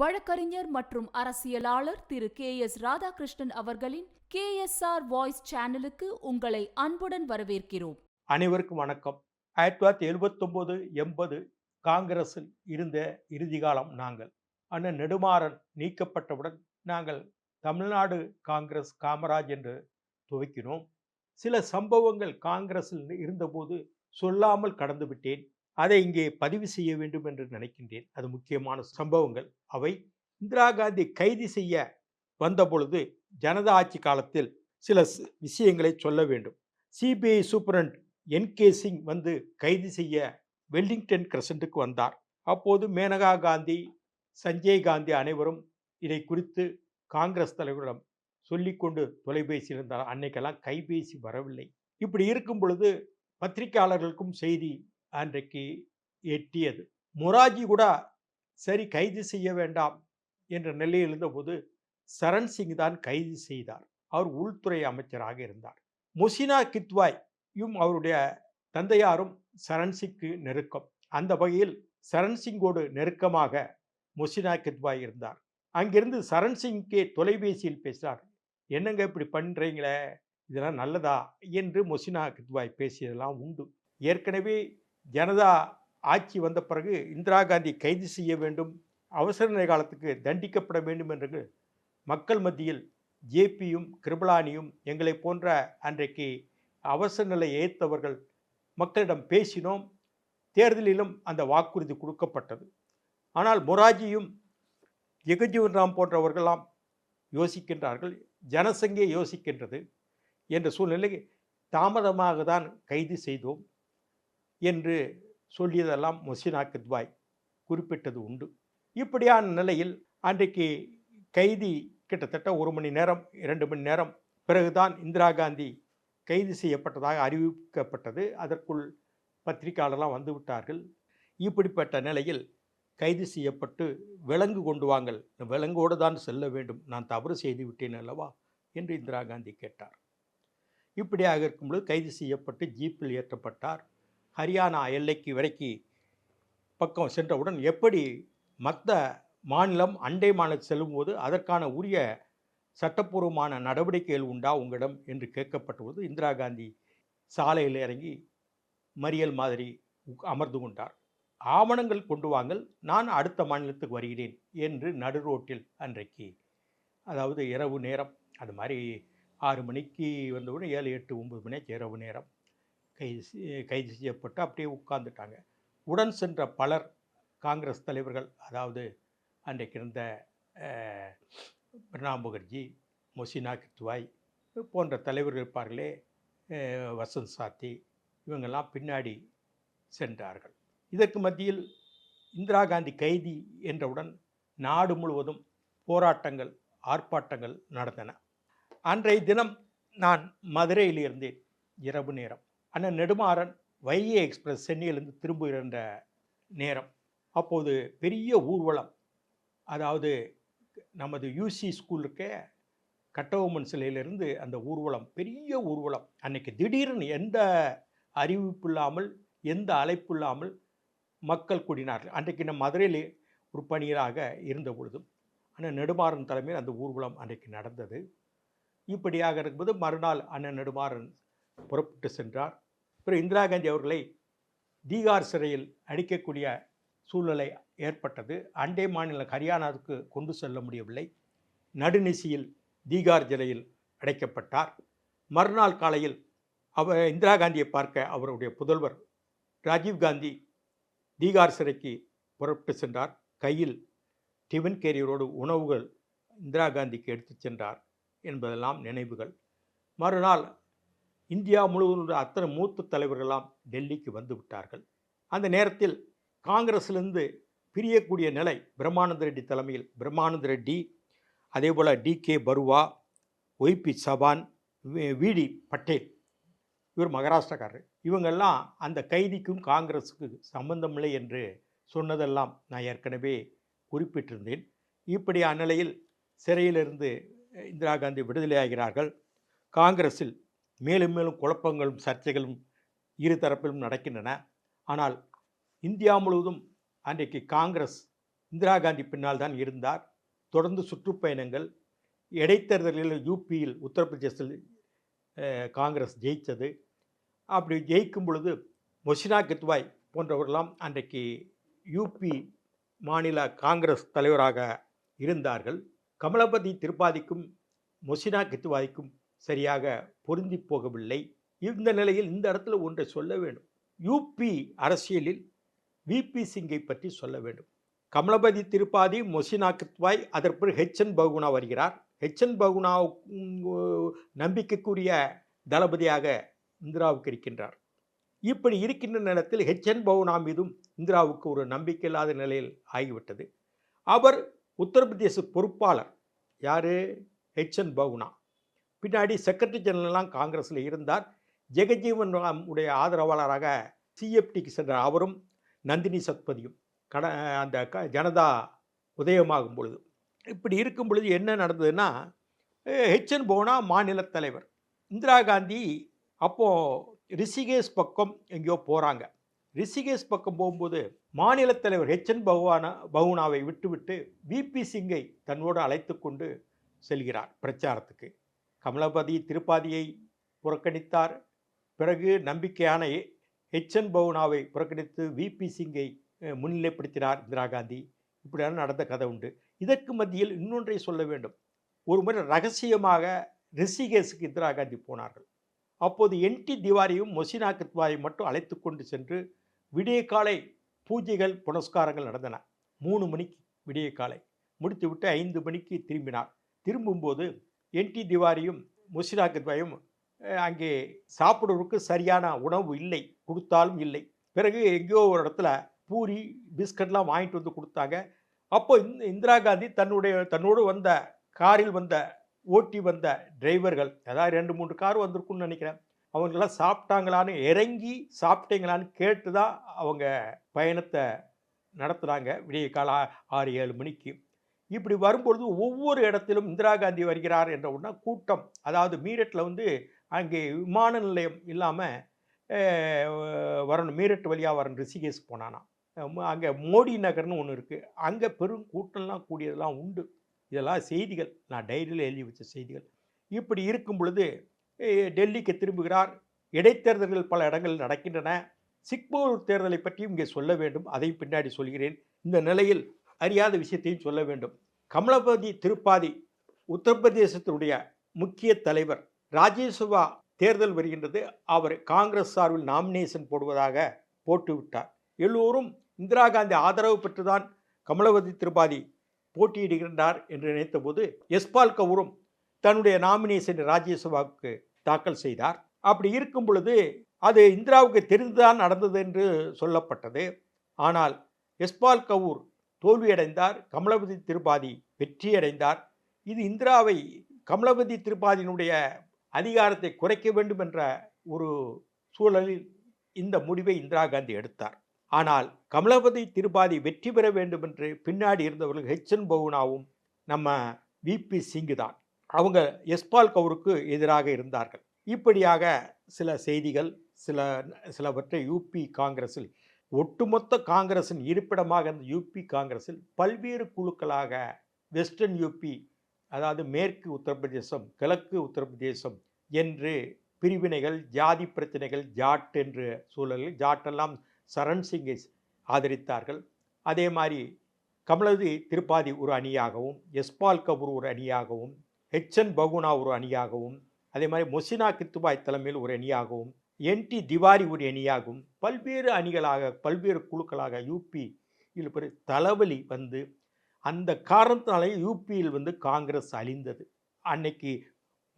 வழக்கறிஞர் மற்றும் அரசியலாளர் திரு கே எஸ் ராதாகிருஷ்ணன் அவர்களின் கே எஸ் ஆர் வாய்ஸ் சேனலுக்கு உங்களை அன்புடன் வரவேற்கிறோம். அனைவருக்கும் வணக்கம். ஆயிரத்தி தொள்ளாயிரத்தி எழுபத்தொம்போது எண்பது காங்கிரஸில் இருந்த இறுதி காலம் நாங்கள். அண்ணன் நெடுமாறன் நீக்கப்பட்டவுடன் நாங்கள் தமிழ்நாடு காங்கிரஸ் காமராஜ் என்று துவக்கினோம். சில சம்பவங்கள் காங்கிரஸில் இருந்தபோது சொல்லாமல் கடந்து விட்டேன் அதை இங்கே பதிவு செய்ய வேண்டும் என்று நினைக்கின்றேன். அது முக்கியமான சம்பவங்கள். அவை இந்திரா காந்தி கைது செய்ய வந்த பொழுது ஜனதா ஆட்சி காலத்தில் சில விஷயங்களை சொல்ல வேண்டும். CBI superintendent N K Singh வந்து கைது செய்ய வெல்லிங்டன் கிரசண்ட்டுக்கு வந்தார். அப்போது மேனகா காந்தி சஞ்சய் காந்தி அனைவரும் இதை குறித்து காங்கிரஸ் தலைவரிடம் சொல்லிக்கொண்டு தொலைபேசி இருந்தார். அன்னைக்கெல்லாம் கைபேசி வரவில்லை. இப்படி இருக்கும் பொழுது பத்திரிகையாளர்களுக்கும் செய்தி அன்றைக்கு எட்டியது. மொராஜி கூட சரி கைது செய்ய வேண்டாம் என்ற நிலையில் இருந்தபோது சரண் சிங் தான் கைது செய்தார். அவர் உள்துறை அமைச்சராக இருந்தார். முசினா கித்வாயும் அவருடைய தந்தையாரும் சரண் சிங்க்கு நெருக்கம். அந்த வகையில் சரண் சிங்கோடு நெருக்கமாக முசினா கித்வாய் இருந்தார். அங்கிருந்து சரண் சிங்கே தொலைபேசியில் பேசினார் என்னங்க இப்படி பண்ணுறீங்களே இதெல்லாம் நல்லதா? என்று முசினா கித்வாய் பேசியதெல்லாம் உண்டு. ஏற்கனவே ஜனதா ஆட்சி வந்த பிறகு இந்திரா காந்தி கைது செய்ய வேண்டும் அவசர நிலை காலத்துக்கு தண்டிக்கப்பட வேண்டும் என்று மக்கள் மத்தியில் ஜேபியும் கிருபலானியும் எங்களை போன்ற அன்றைக்கு அவசர நிலை ஏற்றவர்கள் மக்களிடம் பேசினோம். தேர்தலிலும் அந்த வாக்குறுதி கொடுக்கப்பட்டது. ஆனால் மொராஜியும் ஜெகஜீவன் ராம் போன்றவர்களாம் யோசிக்கின்றார்கள் ஜனசங்கே யோசிக்கின்றது என்ற சூழ்நிலை தாமதமாக தான் கைது செய்தோம். என்று சொல்லியதெல்லாம் மொசினா கித்வாய் குறிப்பிட்டது உண்டு. இப்படியான நிலையில் அன்றைக்கு கைதி கிட்டத்தட்ட ஒரு மணி நேரம் இரண்டு மணி நேரம் பிறகுதான் இந்திரா காந்தி கைது செய்யப்பட்டதாக அறிவிக்கப்பட்டது. அதற்குள் பத்திரிகையாளர்லாம் வந்து விட்டார்கள். இப்படிப்பட்ட நிலையில் கைது செய்யப்பட்டு விலங்கு கொண்டு வாங்கள் விலங்கோடு தான் செல்ல வேண்டும் நான் தவறு செய்து விட்டேன் அல்லவா? என்று இந்திரா காந்தி கேட்டார். இப்படியாக இருக்கும்பொழுது கைது செய்யப்பட்டு ஜீப்பில் ஏற்றப்பட்டார். ஹரியானா எல்லைக்கு வரைக்கு பக்கம் சென்றவுடன் எப்படி மற்ற மாநிலம் அண்டை மாநிலம் செல்லும்போது அதற்கான உரிய சட்டப்பூர்வமான நடவடிக்கைகள் உண்டா உங்களிடம் என்று கேட்கப்பட்டபோது இந்திரா காந்தி சாலையில் இறங்கி மறியல் மாதிரி அமர்ந்து கொண்டார். ஆவணங்கள் கொண்டு வாங்கள் நான் அடுத்த மாநிலத்துக்கு வருகிறேன் என்று நடு ரோட்டில் அன்றைக்கு அதாவது இரவு நேரம் அது மாதிரி ஆறு மணிக்கு வந்தவுடன் ஏழு எட்டு ஒம்பது மணிக்கு இரவு நேரம் கைது செய்- கைது செய்யப்பட்டு அப்படியே உட்கார்ந்துட்டாங்க. உடன் சென்ற பலர் காங்கிரஸ் தலைவர்கள் அதாவது அன்றைக்கு இருந்த பிரணாப் முகர்ஜி மொசினா கித்வாய் போன்ற தலைவர்கள் இருப்பார்களே வசந்த் சாத்தி இவங்கெல்லாம் பின்னாடி சென்றார்கள். இதற்கு மத்தியில் இந்திரா காந்தி கைதி என்றவுடன் நாடு முழுவதும் போராட்டங்கள் ஆர்ப்பாட்டங்கள் நடந்தன. அன்றைய தினம் நான் மதுரையில் இருந்தேன் இரவு நேரம். அண்ணன் நெடுமாறன் வைகை எக்ஸ்பிரஸ் சென்னையிலேருந்து திரும்புகின்ற நேரம். அப்போது பெரிய ஊர்வலம் அதாவது நமது யூசி ஸ்கூல் இருக்க கட்டபொம்மன் சிலையிலிருந்து அந்த ஊர்வலம் பெரிய ஊர்வலம். அன்னைக்கு திடீர்னு எந்த அறிவிப்பு இல்லாமல் எந்த அழைப்பு இல்லாமல் மக்கள் கூடினார்கள். அன்றைக்கு நம்ம மதுரையில் ஒரு பணியராக இருந்த பொழுதும் அண்ணன் நெடுமாறன் தலைமையில் அந்த ஊர்வலம் அன்றைக்கு நடந்தது. இப்படியாக இருக்கும்போது மறுநாள் அண்ணன் நெடுமாறன் புறப்பட்டு சென்றார். பிறகு இந்திரா காந்தி அவர்களை தீகார் சிறையில் அடிக்கக்கூடிய சூழ்நிலை ஏற்பட்டது. அண்டை மாநில ஹரியானாவுக்கு கொண்டு செல்ல முடியவில்லை. நடுநிசியில் தீகார் சிறையில் அடைக்கப்பட்டார். மறுநாள் காலையில் அவர் இந்திரா காந்தியை பார்க்க அவருடைய புதல்வர் ராஜீவ் காந்தி தீகார் சிறைக்கு புறப்பட்டு சென்றார். கையில் டிஃபன் கேரியரோடு உணவுகள் இந்திரா காந்திக்கு எடுத்துச் சென்றார் என்பதெல்லாம் நினைவுகள். மறுநாள் இந்தியா முழுவதும் உள்ள அத்தனை மூத்த தலைவர்களெல்லாம் டெல்லிக்கு வந்து விட்டார்கள். அந்த நேரத்தில் காங்கிரஸிலிருந்து பிரியக்கூடிய நிலை பிரம்மானந்த ரெட்டி தலைமையில். பிரம்மானந்த ரெட்டி அதே போல் D K Barua Y B Chavan V D Patel இவர் மகாராஷ்டிரக்காரர். இவங்கெல்லாம் அந்த கைதிக்கும் காங்கிரஸுக்கு சம்பந்தமில்லை என்று சொன்னதெல்லாம் நான் ஏற்கனவே குறிப்பிட்டிருந்தேன். இப்படி அந்நிலையில் சிறையிலிருந்து இந்திரா காந்தி விடுதலையாகிறார்கள். காங்கிரஸில் மேலும் மேலும் குழப்பங்களும் சர்ச்சைகளும் இரு தரப்பிலும் நடக்கின்றன. ஆனால் இந்தியா முழுவதும் அன்றைக்கு காங்கிரஸ் இந்திரா காந்தி பின்னால் தான் இருந்தார். தொடர்ந்து சுற்றுப்பயணங்கள் இடைத்தேர்தலில் யூபியில் உத்தரப்பிரதேசத்தில் காங்கிரஸ் ஜெயித்தது. அப்படி ஜெயிக்கும் பொழுது மொசினா கித்வாய் போன்றவர்களாம் அன்றைக்கு யூபி மாநில காங்கிரஸ் தலைவராக இருந்தார்கள். கமலபதி திரிபாதிக்கும் மொசினா கித்வாய்க்கும் சரியாக பொருந்தி போகவில்லை. இந்த நிலையில் இந்த இடத்துல ஒன்றை சொல்ல வேண்டும். யூபி அரசியலில் விபி சிங்கை பற்றி சொல்ல வேண்டும். கமலபதி திருப்பாதி மொசினா அதற்கு அதற்கு ஹெச்என் பகுனா வருகிறார். ஹெச்என் பகுனா நம்பிக்கைக்குரிய தளபதியாக இந்திராவுக்கு இருக்கின்றார். இப்படி இருக்கின்ற நேரத்தில் ஹெச்என் பவுனா மீதும் இந்திராவுக்கு ஒரு நம்பிக்கை இல்லாத நிலையில் ஆகிவிட்டது. அவர் உத்தரப்பிரதேச பொறுப்பாளர். யார்? ஹெச்என் பவுனா பின்னாடி செக்ரட்டரி ஜெனரலாம் காங்கிரஸில் இருந்தார். ஜெகஜீவன் ராம் உடைய ஆதரவாளராக சிஎஃப்டிக்கு சென்ற அவரும் நந்தினி சத்பதியும் கட அந்த க ஜனதா உதயமாகும் பொழுது. இப்படி இருக்கும் பொழுது என்ன நடந்ததுன்னா ஹெச்என் போனா மாநில தலைவர் இந்திரா காந்தி அப்போது ரிஷிகேஷ் பக்கம் எங்கேயோ போகிறாங்க ரிஷிகேஷ் பக்கம் போகும்போது மாநில தலைவர் ஹெச்என் பகவானா பவுனாவை விட்டுவிட்டு விபி சிங்கை தன்னோடு அழைத்து கொண்டு செல்கிறார் பிரச்சாரத்துக்கு. கமலபதி திருப்பாதியை புறக்கணித்தார். பிறகு நம்பிக்கையான ஹெச்என் பவுனாவை புறக்கணித்து விபி சிங்கை முன்னிலைப்படுத்தினார் இந்திரா காந்தி. இப்படியான நடந்த கதை உண்டு. இதற்கு மத்தியில் இன்னொன்றை சொல்ல வேண்டும். ஒரு முறை ரகசியமாக ரிஷிகேஷுக்கு இந்திரா காந்தி போனார்கள். அப்போது என்டி திவாரியும் மொசினா கித்வாயும் மட்டும் அழைத்து கொண்டு சென்று விடிய காலை பூஜைகள் புனஸ்காரங்கள் நடந்தன. மூணு மணிக்கு விடிய காலை முடித்துவிட்டு ஐந்து மணிக்கு திரும்பினார். திரும்பும்போது என்டி திவாரியும் மொசினா கித்வாயும் அங்கே சாப்பிடுவதற்கு சரியான உணவு இல்லை கொடுத்தாலும் இல்லை. பிறகு எங்கேயோ ஒரு இடத்துல பூரி பிஸ்கட்லாம் வாங்கிட்டு வந்து கொடுத்தாங்க. அப்போ இந்த இந்திரா காந்தி தன்னுடைய தன்னோடு வந்த காரில் வந்த ஓட்டி வந்த டிரைவர்கள் அதாவது ரெண்டு மூன்று கார் வந்திருக்குன்னு நினைக்கிறேன். அவங்களாம் சாப்பிட்டாங்களான்னு இறங்கி சாப்பிட்டீங்களான்னு கேட்டு தான் அவங்க பயணத்தை நடத்துகிறாங்க விடிய காலம் ஆறு ஏழு மணிக்கு. இப்படி வரும்பொழுது ஒவ்வொரு இடத்திலும் இந்திரா காந்தி வருகிறார் என்ற உடனே கூட்டம் அதாவது மீரட்டில் வந்து அங்கே விமான நிலையம் இல்லாமல் வரணும். மீரட் வழியாக வரணும். ரிஷிகேஷ் போனானா அங்கே மோடி நகர்னு ஒன்று இருக்குது அங்கே பெரும் கூட்டம்லாம் கூடியதெல்லாம் உண்டு. இதெல்லாம் செய்திகள். நான் டைரியில் எழுதி வச்ச செய்திகள். இப்படி இருக்கும் பொழுது டெல்லிக்கு திரும்புகிறார். இடைத்தேர்தல்கள் பல இடங்கள் நடக்கின்றன. சிக்மூர் தேர்தலை பற்றியும் இங்கே சொல்ல வேண்டும். அதை பின்னாடி சொல்கிறேன். இந்த நிலையில் அறியாத விஷயத்தையும் சொல்ல வேண்டும். கமலபதி திருப்பாதி உத்தரப்பிரதேசத்தினுடைய முக்கிய தலைவர் ராஜ்யசபா தேர்தல் வருகின்றது. அவர் காங்கிரஸ் சார்பில் நாமினேஷன் போடுவதாக போட்டுவிட்டார். எல்லோரும் இந்திரா காந்தி ஆதரவு பெற்றுதான் கமலபதி திருப்பாதி போட்டியிடுகின்றார் என்று நினைத்தபோது எஸ்பால் கவுரும் தன்னுடைய நாமினேஷனை ராஜ்யசபாவுக்கு தாக்கல் செய்தார். அப்படி இருக்கும் பொழுது அது இந்திராவுக்கு தெரிந்துதான் நடந்தது என்று சொல்லப்பட்டது. ஆனால் எஸ்பால் கவுர் தோல்வியடைந்தார். கமலபதி திருப்பாதி வெற்றியடைந்தார். இது இந்திராவை கமலபதி திருப்பாதியினுடைய அதிகாரத்தை குறைக்க வேண்டும் என்ற ஒரு சூழலில் இந்த முடிவை இந்திரா காந்தி எடுத்தார். ஆனால் கமலபதி திருபாதி வெற்றி பெற வேண்டும் என்று பின்னாடி இருந்தவர்கள் ஹெச்என் பவுனாவும் நம்ம விபி சிங்கு தான். அவங்க எஸ்பால் கவுருக்கு எதிராக இருந்தார்கள். இப்படியாக சில செய்திகள் சில சிலவற்றை யூபி காங்கிரஸில் ஒட்டுமொத்த காங்கிரஸின் இருப்பிடமாக இருந்த யூபி காங்கிரஸில் பல்வேறு குழுக்களாக வெஸ்டர்ன் யூபி அதாவது மேற்கு உத்தரப்பிரதேசம் கிழக்கு உத்தரப்பிரதேசம் என்று பிரிவினைகள் ஜாதி பிரச்சனைகள் ஜாட் என்று சூழலில் ஜாட்டெல்லாம் சரண் சிங்கை ஆதரித்தார்கள். அதே மாதிரி கமலதி திருப்பாதி ஒரு அணியாகவும் எஸ்பால் கபூர் ஒரு அணியாகவும் ஹெச்என் பகுனா ஒரு அணியாகவும் அதே மாதிரி மொசினா கித்துபாய் தலைமையில் ஒரு அணியாகவும் என்டி திவாரி ஒரு அணியாகும். பல்வேறு அணிகளாக பல்வேறு குழுக்களாக யூபி இதில் பெரிய தலைவலி வந்து அந்த காரணத்தினாலே யூபியில் வந்து காங்கிரஸ் அழிந்தது. அன்னைக்கு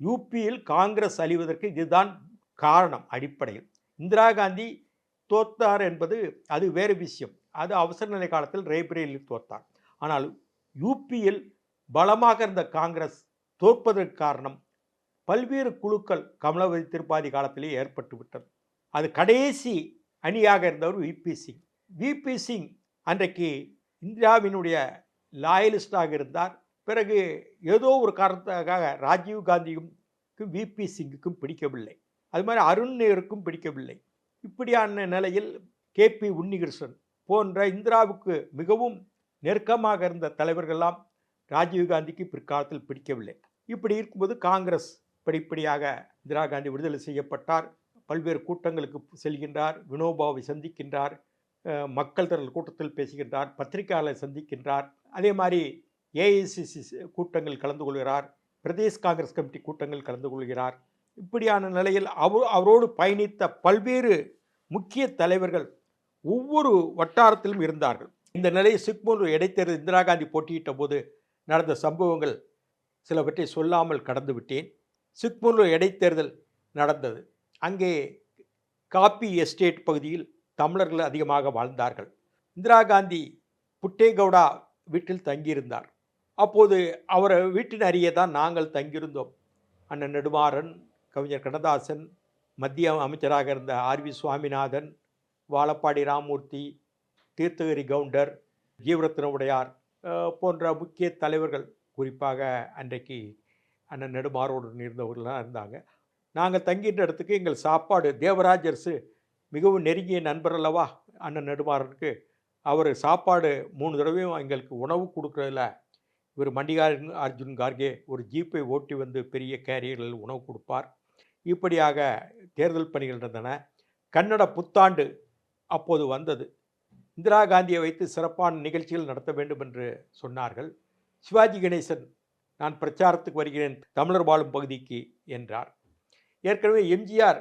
யூபியில் காங்கிரஸ் அழிவதற்கு இதுதான் காரணம் அடிப்படையில். இந்திரா காந்தி தோத்தார் என்பது அது வேறு விஷயம். அது அவசர நிலை காலத்தில் ரேபரேலில் தோத்தார். ஆனால் யூபியில் பலமாக இருந்த காங்கிரஸ் தோற்பதற்கு காரணம் பல்வேறு குழுக்கள் கமலவதி திருப்பாதி காலத்திலே ஏற்பட்டு விட்டது. அது கடைசி அணியாக இருந்தவர் விபி சிங். விபி சிங் அன்றைக்கு இந்திராவினுடைய லாயலிஸ்டாக இருந்தார். பிறகு ஏதோ ஒரு காரணத்துக்காக ராஜீவ் காந்தியும் விபி சிங்குக்கும் பிடிக்கவில்லை. அது மாதிரி அருண் நேருக்கும் பிடிக்கவில்லை. இப்படியான நிலையில் கேபி உன்னிகிருஷ்ணன் போன்ற இந்திராவுக்கு மிகவும் நெருக்கமாக இருந்த தலைவர்கள்லாம் ராஜீவ்காந்திக்கு பிற்காலத்தில் பிடிக்கவில்லை. இப்படி இருக்கும்போது காங்கிரஸ் படிப்படியாக இந்திரா காந்தி விடுதலை செய்யப்பட்டார். பல்வேறு கூட்டங்களுக்கு செல்கின்றார். வினோபாவை சந்திக்கின்றார். மக்கள் திரள் கூட்டத்தில் பேசுகின்றார். பத்திரிகையாளர் சந்திக்கின்றார். அதே மாதிரி ஏஐசிசி கூட்டங்கள் கலந்து கொள்கிறார். பிரதேஷ் காங்கிரஸ் கமிட்டி கூட்டங்கள் கலந்து கொள்கிறார். இப்படியான நிலையில் அவர் அவரோடு பயணித்த பல்வேறு முக்கிய தலைவர்கள் ஒவ்வொரு வட்டாரத்திலும் இருந்தார்கள். இந்த நிலையை சிக்மூர் இடைத்தேர்தல் இந்திரா காந்தி போட்டியிட்ட போது நடந்த சம்பவங்கள் சிலவற்றை சொல்லாமல் கடந்துவிட்டேன் விட்டேன் இடைத்தேர்தல் நடந்தது. அங்கே காப்பி எஸ்டேட் பகுதியில் தமிழர்கள் அதிகமாக வாழ்ந்தார்கள். இந்திரா காந்தி புட்டேகவுடா வீட்டில் தங்கியிருந்தார். அப்போது அவர் வீட்டின் அருகே தான் நாங்கள் தங்கியிருந்தோம். அண்ணன் நெடுமாறன் கவிஞர் கண்ணதாசன் மத்திய அமைச்சராக இருந்த ஆர்வி சுவாமிநாதன் வாழப்பாடி ராமூர்த்தி தீர்த்தகிரி கவுண்டர் ஜீவரத்ன உடையார் போன்ற முக்கிய தலைவர்கள் குறிப்பாக அன்றைக்கு அண்ணன் நெடுமாறோடு இருந்தவர்கள்லாம் இருந்தாங்க. நாங்கள் தங்கிட்ட இடத்துக்கு எங்கள் சாப்பாடு தேவராஜர்ஸு மிகவும் நெருங்கிய நண்பர் அல்லவா அண்ணன் நெடுமாறனுக்கு. அவர் சாப்பாடு மூணு தடவையும் எங்களுக்கு உணவு கொடுக்குறதில்ல இவர் மண்டிகார் அர்ஜுன் கார்கே ஒரு ஜீப்பை ஓட்டி வந்து பெரிய கேரியர்களில் உணவு கொடுப்பார். இப்படியாக தேர்தல் பணிகள் இருந்தன கன்னட புத்தாண்டு அப்போது வந்தது. இந்திரா காந்தியை வைத்து சிறப்பான நிகழ்ச்சிகள் நடத்த வேண்டும் என்று சொன்னார்கள். சிவாஜி கணேசன் நான் பிரச்சாரத்துக்கு வருகிறேன் தமிழர் வாழும் பகுதிக்கு என்றார். ஏற்கனவே எம்ஜிஆர்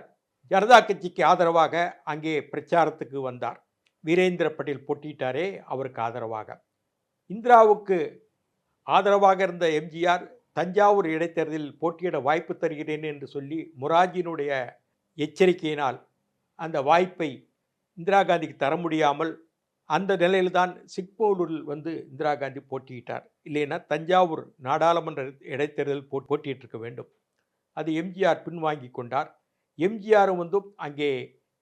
ஜனதா கட்சிக்கு ஆதரவாக அங்கே பிரச்சாரத்துக்கு வந்தார். வீரேந்திர பட்டேல் போட்டியிட்டாரே அவருக்கு ஆதரவாக. இந்திராவுக்கு ஆதரவாக இருந்த எம்ஜிஆர் தஞ்சாவூர் இடைத்தேர்தலில் போட்டியிட வாய்ப்பு தருகிறேன் என்று சொல்லி முராஜினுடைய எச்சரிக்கையினால் அந்த வாய்ப்பை இந்திரா காந்திக்கு தர முடியாமல் அந்த நிலையில்தான் சிக்போலூரில் வந்து இந்திரா காந்தி போட்டியிட்டார். இல்லைன்னா தஞ்சாவூர் நாடாளுமன்ற இடைத்தேர்தல் போ போட்டியிட்டிருக்க வேண்டும். அது எம்ஜிஆர் பின்வாங்கி கொண்டார். எம்ஜிஆரும் வந்து அங்கே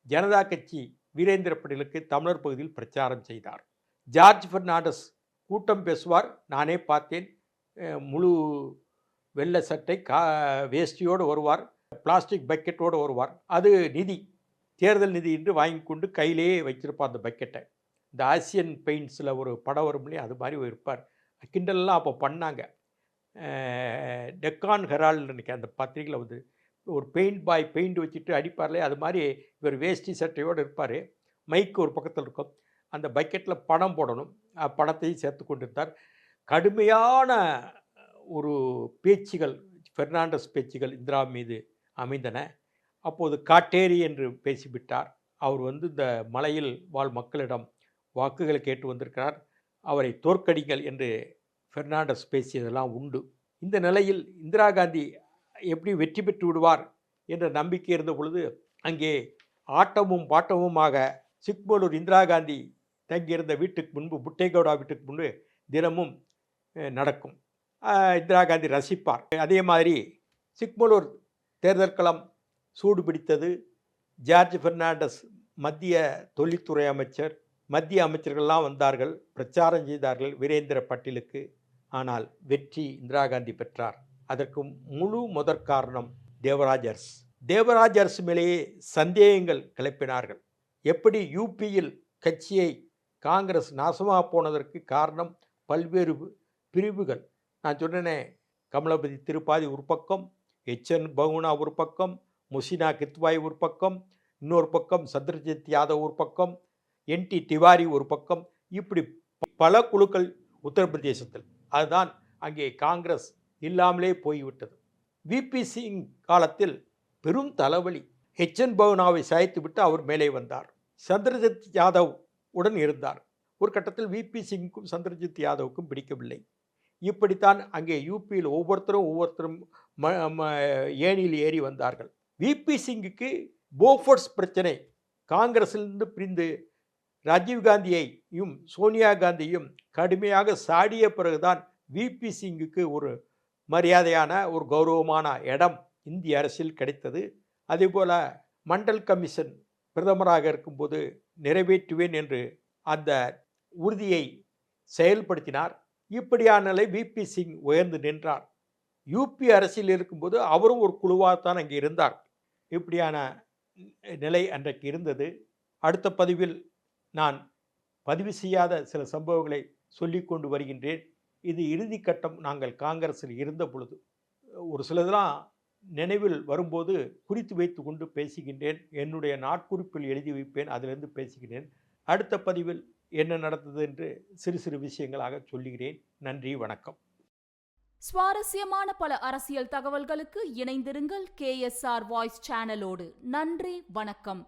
ஜனதா கட்சி வீரேந்திர பட்டேலுக்கு தமிழர் பகுதியில் பிரச்சாரம் செய்தார். ஜார்ஜ் பெர்னாண்டஸ் கூட்டம் பேசுவார். நானே பார்த்தேன். முழு வெள்ளை சட்டை கா வேஷ்டியோடு வருவார். பிளாஸ்டிக் பக்கெட்டோடு வருவார். அது நிதி தேர்தல் நிதி என்று வாங்கி கொண்டு கையிலேயே வச்சிருப்பார் அந்த பக்கெட்டை. இந்த ஆசியன் பெயிண்ட்ஸில் ஒரு படம் வரும் இல்லையா? அது மாதிரி இருப்பார் கிண்டல்லாம் அப்போ பண்ணாங்க. டெக்கான் ஹெரால்டு நினைக்கிறேன். அந்த பத்திரிகையில் வந்து ஒரு பெயிண்ட் பாய் பெயிண்ட் வச்சுட்டு அடிப்பார்லே. அது மாதிரி இவர் வேஷ்டி சட்டையோடு இருப்பார். மைக் ஒரு பக்கத்தில் இருக்கும். அந்த பக்கெட்டில் பணம் போடணும். பணத்தையும் சேர்த்து கொண்டிருந்தார். கடுமையான ஒரு பேச்சுகள் பெர்னாண்டஸ் பேச்சுகள் இந்திரா மீது அமைந்தன. அப்போது காட்டேரி என்று பேசிவிட்டார். அவர் வந்து இந்த மலையில் வாழ் மக்களிடம் வாக்குகளை கேட்டு வந்திருக்கிறார். அவரை தோற்கடிங்கள் என்று பெர்னாண்டஸ் பேசியதெல்லாம் உண்டு. இந்த நிலையில் இந்திரா காந்தி எப்படி வெற்றி பெற்று விடுவார் என்ற நம்பிக்கை இருந்த பொழுது அங்கே ஆட்டமும் பாட்டமுமாக சிக்மலூர் இந்திரா காந்தி தங்கியிருந்த வீட்டுக்கு முன்பு புட்டேகவுடா வீட்டுக்கு முன்பு தினமும் நடக்கும். இந்திரா காந்தி ரசிப்பார். அதே மாதிரி சிக்மலூர் தேர்தல் களம் சூடு பிடித்தது ஜார்ஜ் பெர்னாண்டஸ் மத்திய தொழில்துறை அமைச்சர் மத்திய அமைச்சர்கள்லாம் வந்தார்கள் பிரச்சாரம் செய்தார்கள் வீரேந்திர பட்டேலுக்கு. ஆனால் வெற்றி இந்திரா காந்தி பெற்றார். அதற்கு முழு முதற் காரணம் தேவராஜர்ஸ். தேவராஜர்ஸ் மேலேயே சந்தேகங்கள் கிளப்பினார்கள். எப்படி யூபியில் கட்சியை காங்கிரஸ் நாசமாக போனதற்கு காரணம் பல்வேறு பிரிவுகள். நான் சொன்னேனே கமலபதி திருப்பாதி ஒரு பக்கம் எச்என் பகுனா ஒரு பக்கம் முசினா கித்வாய் ஒரு பக்கம் இன்னொரு பக்கம் சத்ரஜித் யாதவ் ஒரு பக்கம் என்டி திவாரி ஒரு பக்கம் இப்படி பல குழுக்கள் உத்தரப்பிரதேசத்தில். அதுதான் அங்கே காங்கிரஸ் இல்லாமலே போய்விட்டது. விபி சிங் காலத்தில் பெரும் தலைவலி. ஹெச்என் பவனாவை சாய்த்து விட்டு அவர் மேலே வந்தார். சந்திரஜித் யாதவ் உடன் இருந்தார். ஒரு கட்டத்தில் விபி சிங்க்கும் சந்திரஜித் யாதவுக்கும் பிடிக்கவில்லை. இப்படித்தான் அங்கே யூபியில் ஒவ்வொருத்தரும் ஒவ்வொருத்தரும் ம ம- ஏணியில் ஏறி வந்தார்கள். விபி சிங்குக்கு போஃபோர்ஸ் பிரச்சனை காங்கிரஸிலிருந்து பிரிந்து ராஜீவ் காந்தியையும் சோனியா காந்தியும் கடுமையாக சாடிய பிறகுதான் விபி சிங்குக்கு ஒரு மரியாதையான ஒரு கௌரவமான இடம் இந்திய அரசில் கிடைத்தது. அதேபோல் மண்டல் கமிஷன் பிரதமராக இருக்கும்போது நிறைவேற்றுவேன் என்று அந்த உறுதியை செயல்படுத்தினார். இப்படியான நிலை விபி சிங் உயர்ந்து நின்றார். யூபி அரசில் இருக்கும்போது அவரும் ஒரு குழுவாகத்தான் அங்கே இருந்தார். இப்படியான நிலை அன்றைக்கு இருந்தது. அடுத்த பதிவில் நான் பதிவு செய்யாத சில சம்பவங்களை சொல்லிக்கொண்டு வருகின்றேன். இது இறுதி கட்டம் நாங்கள் காங்கிரஸில் இருந்த பொழுது. ஒரு சிலதெல்லாம் நினைவில் வரும்போது குறித்து வைத்து கொண்டு பேசுகின்றேன். என்னுடைய நாட்குறிப்பில் எழுதி வைப்பேன் அதிலிருந்து பேசுகிறேன். அடுத்த பதிவில் என்ன நடந்தது என்று சிறு சிறு விஷயங்களாக சொல்லுகிறேன். நன்றி வணக்கம். சுவாரஸ்யமான பல அரசியல் தகவல்களுக்கு இணைந்திருங்கள் கேஎஸ்ஆர் வாய்ஸ் சேனலோடு. நன்றி வணக்கம்.